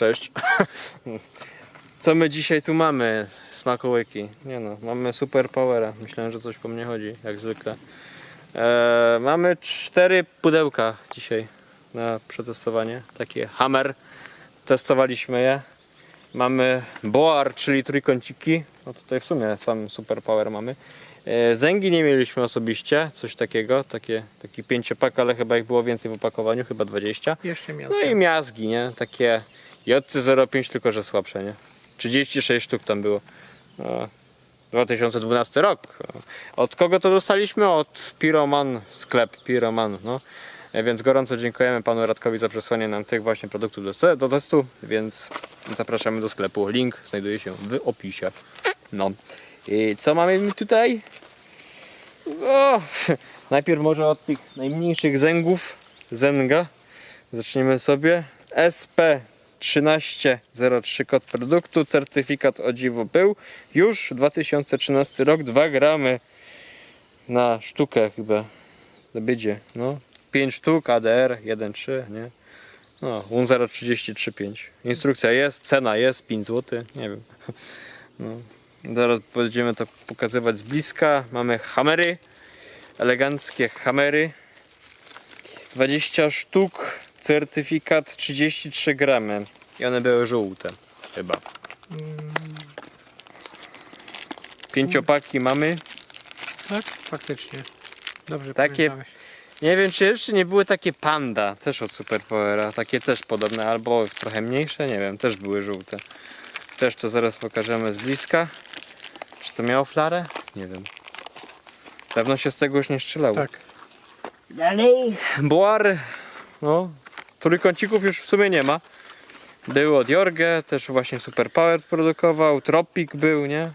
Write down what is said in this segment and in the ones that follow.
Cześć. Co my dzisiaj tu mamy? Smakołyki. Nie no, mamy super powera. Myślałem, że coś po mnie chodzi, jak zwykle. E, mamy cztery pudełka dzisiaj na przetestowanie. Takie Hammer. Testowaliśmy je. Mamy Boar, czyli trójkąciki. No tutaj w sumie sam super power mamy. E, Zęgi nie mieliśmy osobiście, coś takiego, takie, taki pięciopak, ale chyba ich było więcej w opakowaniu, chyba 20. Jeszcze miał. No i miazgi, nie? Takie JC05, tylko że słabsze, nie? 36 sztuk tam było. No, 2012 rok. Od kogo to dostaliśmy? Od Piroman, sklep Piroman, no. E, Więc gorąco dziękujemy panu Radkowi za przesłanie nam tych właśnie produktów do, do testu, więc zapraszamy do sklepu. Link znajduje się w opisie. No. I co mamy tutaj? O, najpierw może od tych najmniejszych zęgów. Zęga. Zaczniemy sobie. SP1303 kod produktu, certyfikat o dziwo był. Już 2013 rok, 2 gramy na sztukę chyba. Będzie, no. 5 sztuk, ADR 1.3, nie? No, UN 033.5. Instrukcja jest, cena jest, 5 zł, nie wiem. No. Zaraz będziemy to pokazywać z bliska. Mamy hamery, eleganckie hamery. 20 sztuk, certyfikat 33 gramy. I one były żółte, chyba. Pięciopaki mamy. Tak? Faktycznie. Dobrze Takie- pamiętałeś. Nie wiem, czy jeszcze nie były takie panda, też od Superpowera. Takie też podobne, albo trochę mniejsze, nie wiem, też były żółte. Też to zaraz pokażemy z bliska. Czy to miało flarę? Nie wiem. Dawno się z tego już nie strzelało. Tak. Dalej. Boar. No. Trójkącików już w sumie nie ma. Był od Jorge, też właśnie Super Power produkował. Tropic był, nie?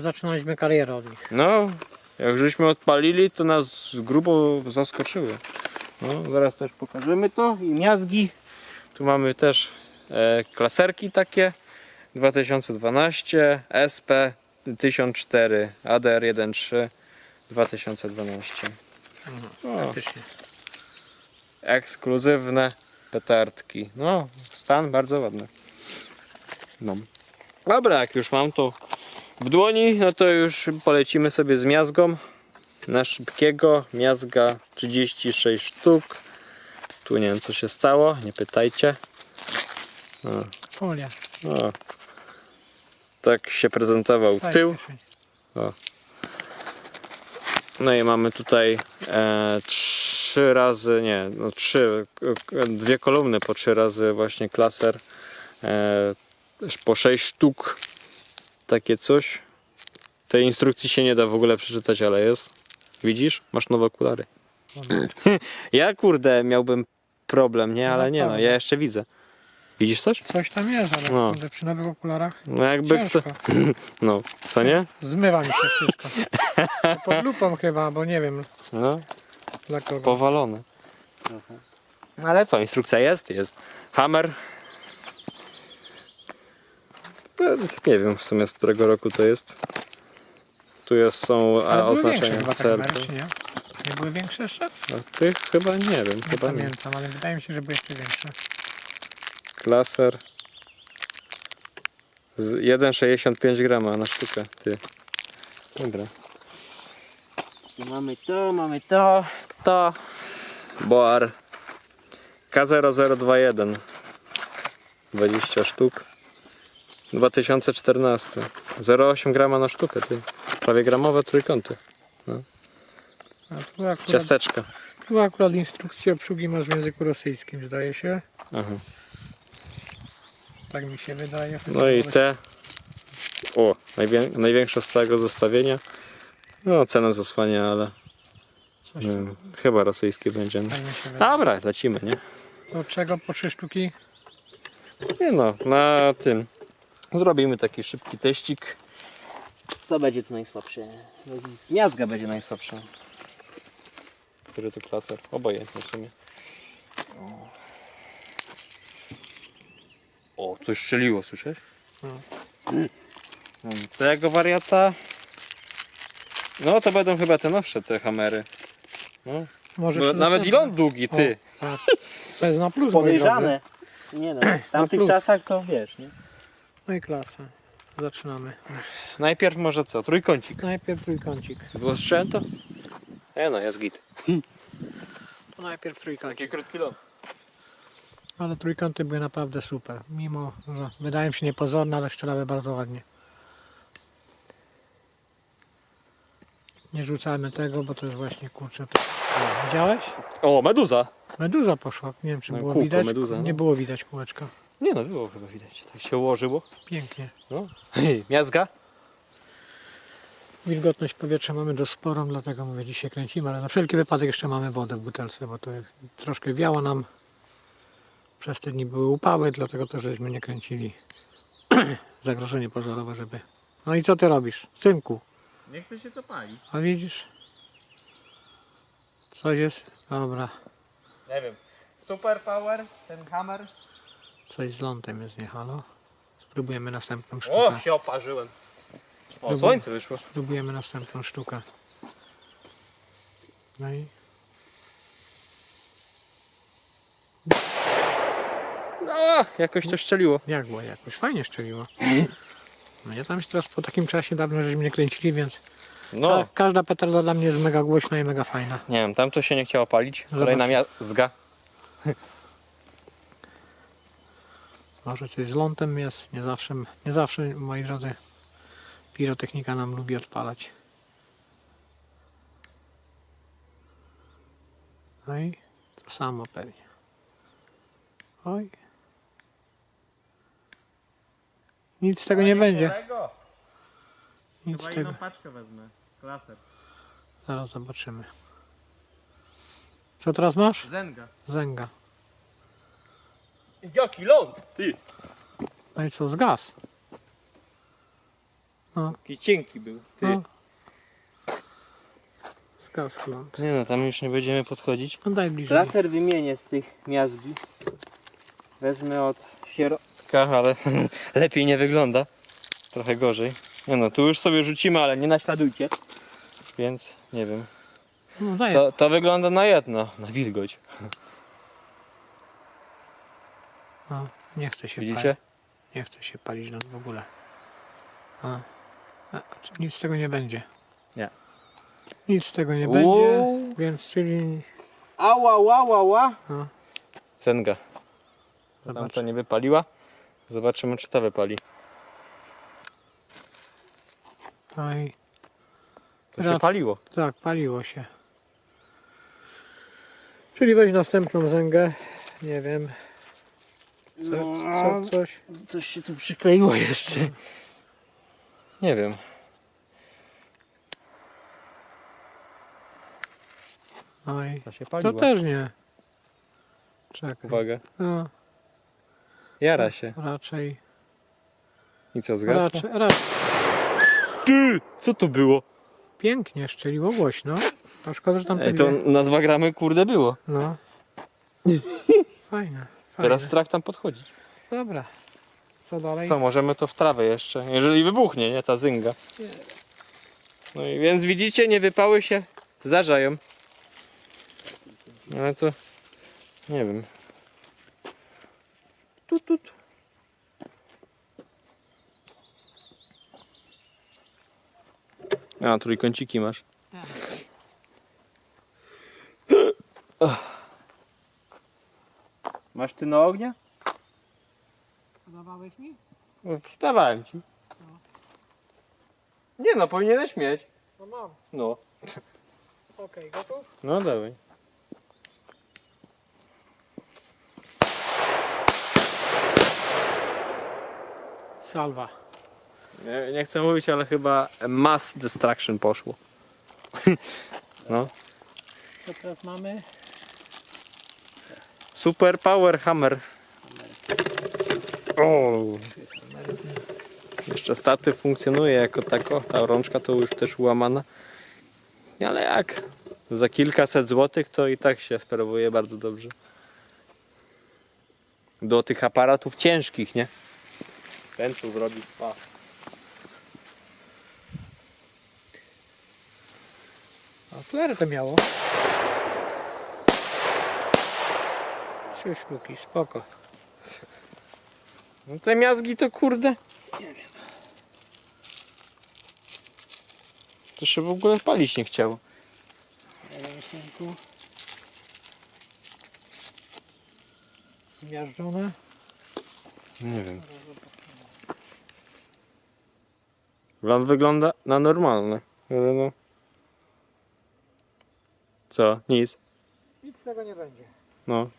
Zaczynaliśmy karierę od nich. No. Jak żeśmy odpalili, to nas grubo zaskoczyły. No, zaraz też pokażemy to. I miazgi. Tu mamy też e, klaserki takie. 2012 SP 1004 ADR 1.3 2012. O. Faktycznie. Ekskluzywne petardki. No, stan bardzo ładny. No. Dobra, jak już mam to w dłoni, no to już polecimy sobie z miazgą. Na szybkiego miazga 36 sztuk. Tu nie wiem co się stało, nie pytajcie. O, Folia. o. Tak się prezentował tył. fajnie. No i mamy tutaj e, trzy razy, nie, no trzy, dwie kolumny po trzy razy właśnie klaser. E, po sześć sztuk. Takie coś. Tej instrukcji się nie da w ogóle przeczytać, ale jest. Widzisz? Masz nowe okulary. ja kurde miałbym problem, nie? Ale nie no, naprawdę. ja jeszcze widzę. Widzisz coś? Coś tam jest, ale No. kurde, przy nowych okularach No jakby kto... ciężko. No, co nie? Zmywa mi się wszystko. Pod lupą chyba, bo nie wiem No. Dla kogo. Powalone. No Ale co, instrukcja jest? Jest. Hammer. Nie wiem w sumie z którego roku to jest. Tu jest, są Ale a, większe oznaczenia chyba te CRP. kamery, czy nie? Nie były większe jeszcze? A tych chyba nie wiem, Nie chyba nie. pamiętam, ale wydaje mi się, że były jeszcze większe. Klaser. Z 1,65 grama na sztukę, ty. Dobra. Tu mamy to, mamy to, to. Boar. K0021. 20 sztuk. 2014. 0,8 grama na sztukę, ty. Prawie gramowe trójkąty. A tu akurat, Ciasteczka. tu akurat instrukcję obsługi masz w języku rosyjskim, zdaje się. Aha. Tak mi się wydaje. No i te. O, najwię... największa z całego zestawienia. No, cenę zasłania, ale Wiem, chyba rosyjskie będzie. No. Dobra, lecimy, nie? Do czego po trzy sztuki? Nie no, na tym. Zrobimy taki szybki teścik. Co będzie tu najsłabsze? No, z miazga będzie najsłabsze. Który to klaser? Obojętnie w sumie. O, coś strzeliło, słyszałeś? No. Tego wariata. No to będą chyba te nowsze te hamery. No. Może Bo nawet i ląd długi, ty. To jest na plus, moi drodzy. Nie no, w tamtych plus. czasach to wiesz, nie? No i klasa. Zaczynamy. Najpierw może co? Trójkącik. Najpierw trójkącik. Było strzęto? E no, jest git. To najpierw trójkącik. krótki lot. Ale trójkąty były naprawdę super. Mimo, że wydają się niepozorne, ale strzelały bardzo ładnie. Nie rzucamy tego, bo to jest właśnie kurczę. To... Widziałeś? O, meduza! Meduza poszła. Nie wiem, czy No, było kółko widać. meduza, Nie no. było widać kółeczka. Nie no, było chyba widać. Tak się ułożyło. Pięknie. No. Miazga? Wilgotność powietrza mamy dość sporą, dlatego mówię, dzisiaj kręcimy, ale na wszelki wypadek jeszcze mamy wodę w butelce, bo to jest, troszkę wiało nam. Przez te dni były upały, dlatego też żeśmy nie kręcili. Zagrożenie pożarowe, żeby... No i co ty robisz? Synku, Nie chce się to palić. a widzisz? Coś jest? Dobra. Nie wiem. Super power, ten hammer. Coś z lądem jest, nie halo? Spróbujemy następną O, sztukę. się oparzyłem. O, słońce wyszło. Spróbujemy następną sztukę. No i... No, jakoś to szczeliło. Jak było? Jakoś fajnie szczeliło. No ja tam się teraz po takim czasie dawno żeśmy nie kręcili, więc No, ca- każda petarda dla mnie jest mega głośna i mega fajna. nie wiem, tam to się nie chciało palić. Kolejna miazga. Może coś z lądem jest, nie zawsze, nie zawsze moi drodzy pirotechnika nam lubi odpalać. No i to samo pewnie. Oj. Nic z tego nie będzie. Nic z tego. paczkę wezmę. Klaser. Zaraz zobaczymy. Co teraz masz? Zenga. Zęga. Jaki ląd? Ty. No i co, zgas? Taki cienki był. Ty. No. Zgas kląt. Nie no, tam już nie będziemy podchodzić. No daj bliżej. Klaser wymienię z tych miazgi. Wezmę od ale lepiej nie wygląda. Trochę gorzej. Nie no, tu już sobie rzucimy, ale nie naśladujcie. Więc nie wiem. No daj. To, to wygląda na jedno, na wilgoć. No, nie chce się Widzicie? palić. Nie chce się palić no, w ogóle. A. A, nic z tego nie będzie. Nie. Nic z tego nie Uuu. będzie, więc czyli Ała, ała, ała. no, Cenga. Tam zobacz. to nie wypaliła. Zobaczymy, czy ta wypali. No i To się paliło. tak, paliło się. Czyli weź następną zęgę. Nie wiem. Co, No, co, coś. Coś się tu przykleiło jeszcze. Nie wiem. No i To się to też nie. Czekaj. Uwaga. No, Jara się. raczej. I co, zgasło? Raczej, raczej. Ty! Co to było? Pięknie szczeliło głośno. To szkoda, że tam Ej, to na dwa gramy kurde było. No. Fajne. Teraz fajne. strach tam podchodzić. Dobra. Co dalej? Co, możemy to w trawę jeszcze, jeżeli wybuchnie, nie, ta zynga. No i więc widzicie, nie wypały się zdarzają. Ale to, nie wiem. Tut, tut. A, trójkąciki masz. Masz ty na ognia? Podawałeś mi? Dawałem ci. Nie no, powinieneś mieć. No mam. No. Okej, gotów? No dawaj. Salwa. Nie, nie chcę mówić, ale chyba mass destruction poszło. no. Co teraz mamy? Super Power Hammer. O. Jeszcze statyw funkcjonuje jako tako. Ta rączka to już też ułamana. Ale jak? Za kilkaset złotych to i tak się sprawuje bardzo dobrze. Do tych aparatów ciężkich, nie? Ten co zrobi. Pa. A tyle to miało. Trzy sztuki, spoko. No te miazgi to kurde. To się w ogóle palić nie chciało. Zmiażdżone. Nie wiem. Plan wygląda na normalne, ale no. Co? Nic. Nic z tego nie będzie. No.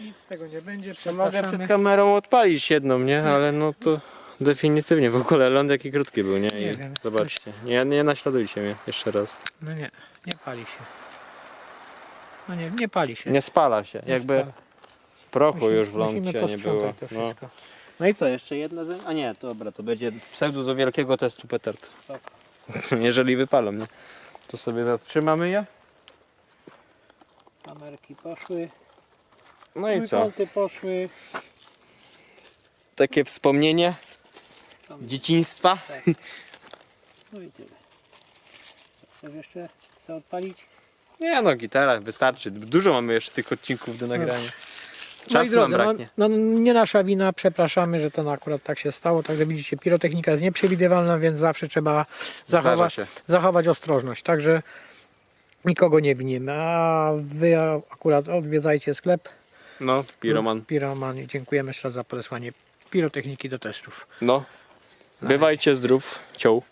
Nic z tego nie będzie. Mogę przed Przepraszamy. kamerą odpalić jedną, nie? Ale no to definitywnie. W ogóle ląd jaki krótki był, nie? I Nie wiem. zobaczcie. Nie, nie naśladujcie mnie jeszcze raz. No nie, nie pali się. No nie, nie pali się. Nie spala się. Nie Jakby spala. prochu Musimy- już w musimy lądzie nie było. posprzątać to No. wszystko. No i co, jeszcze jedna ze... A nie, to dobra, to będzie pseudo do wielkiego testu petard. Jeżeli wypalą, nie? To sobie zatrzymamy je. Kamerki poszły. No i co? Trójkąty poszły. Takie wspomnienie dzieciństwa. No i tyle. Chcesz jeszcze chcę odpalić? Nie no, gitara wystarczy. Dużo mamy jeszcze tych odcinków do nagrania. No i Czasu nam drodzy, braknie. no, no nie nasza wina, przepraszamy, że to no akurat tak się stało. Także widzicie, pirotechnika jest nieprzewidywalna, więc zawsze trzeba zachować, się. zachować ostrożność. Także nikogo nie winimy. A wy akurat odwiedzajcie sklep. No, piroman. Piroman i dziękujemy jeszcze raz za podesłanie pirotechniki do testów. No. Bywajcie zdrów. Cioł.